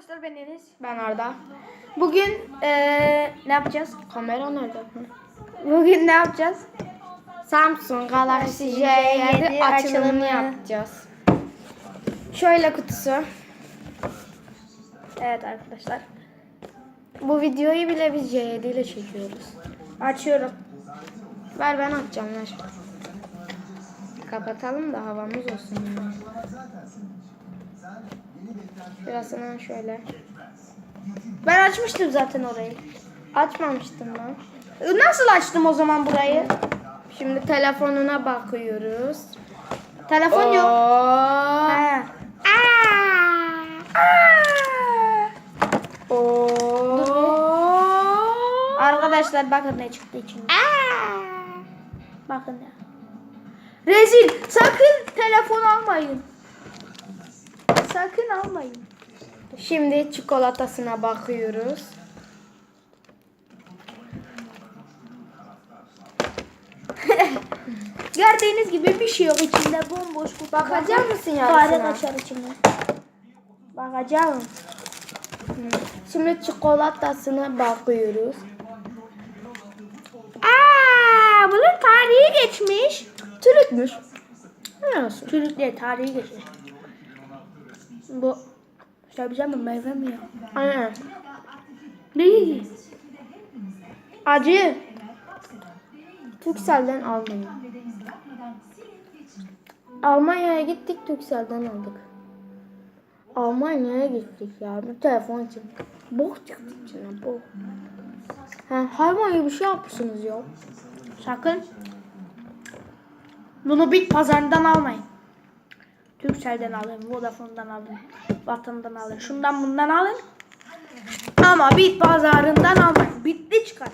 arkadaşlar ben Enes. Ben Arda. Bugün eee ne yapacağız? Kamera nerede? Hı. Bugün ne yapacağız? Samsung Galaxy Galaxy J7 J7 açılımını açılımı. yapacağız. Şöyle kutusu. Evet arkadaşlar. Bu videoyu bile biz J7 ile çekiyoruz. Açıyorum. Ver ben açacağım ver. Kapatalım da havamız olsun. Şurasına şöyle. Ben açmıştım zaten orayı. Açmamıştım ben. Nasıl açtım o zaman burayı? Şimdi telefonuna bakıyoruz. Telefon yok. Oo. He. Oo. Arkadaşlar bakın ne çıktı içinde. Bakın ya. Rezil. Sakın telefon almayın. Sakın almayın. Şimdi çikolatasına bakıyoruz. Gördüğünüz gibi bir şey yok içinde bomboş kutu. Bakacak mısın Fare yarısına? kaçar içinden. Bakacağım. Şimdi çikolatasına bakıyoruz. Aa, bunun tarihi geçmiş. Çürükmüş. Ne olsun? Çürük değil, tarihi geçmiş. Bu sebze mi meyve mi ya? Aynen. Değil. Acı. Türkcell'den almayın. Almanya'ya gittik Türkcell'den aldık. Almanya'ya gittik ya bir telefon için. Bok çıktı içine bok. Ha, hayvan gibi bir şey yapmışsınız ya. Sakın. Bunu bit pazarından almayın. Turkcell'den alın, Vodafone'dan alın, Vatan'dan alın, şundan bundan alın. Ama bit pazarından almayın. Bitli çıkar.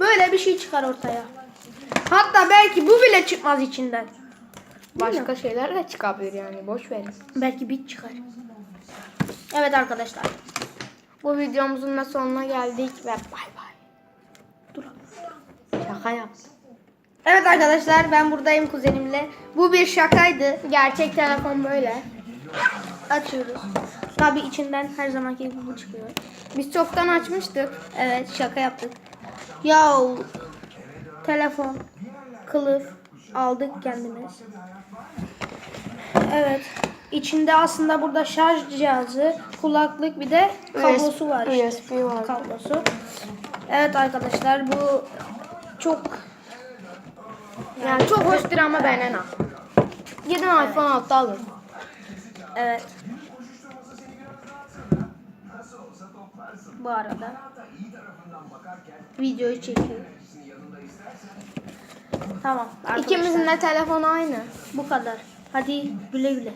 Böyle bir şey çıkar ortaya. Hatta belki bu bile çıkmaz içinden. Başka şeyler de çıkabilir yani boş verin. Belki bit çıkar. Evet arkadaşlar. Bu videomuzun da sonuna geldik ve bay bay. Dur. Şaka yaptım. Evet arkadaşlar ben buradayım kuzenimle. Bu bir şakaydı. Gerçek telefon böyle. Açıyoruz. Tabi içinden her zamanki gibi bu çıkıyor. Biz çoktan açmıştık. Evet şaka yaptık. Ya telefon, kılıf aldık kendimiz. Evet. İçinde aslında burada şarj cihazı, kulaklık bir de kablosu var işte. USB var. Kablosu. Evet arkadaşlar bu çok Yani çok hoştur ama benden al. Gidin iPhone 6 alın. evet. Bu arada videoyu çekiyorum. Tamam. arkadaşlar. İkimizin de telefonu aynı. Bu kadar. Hadi güle güle.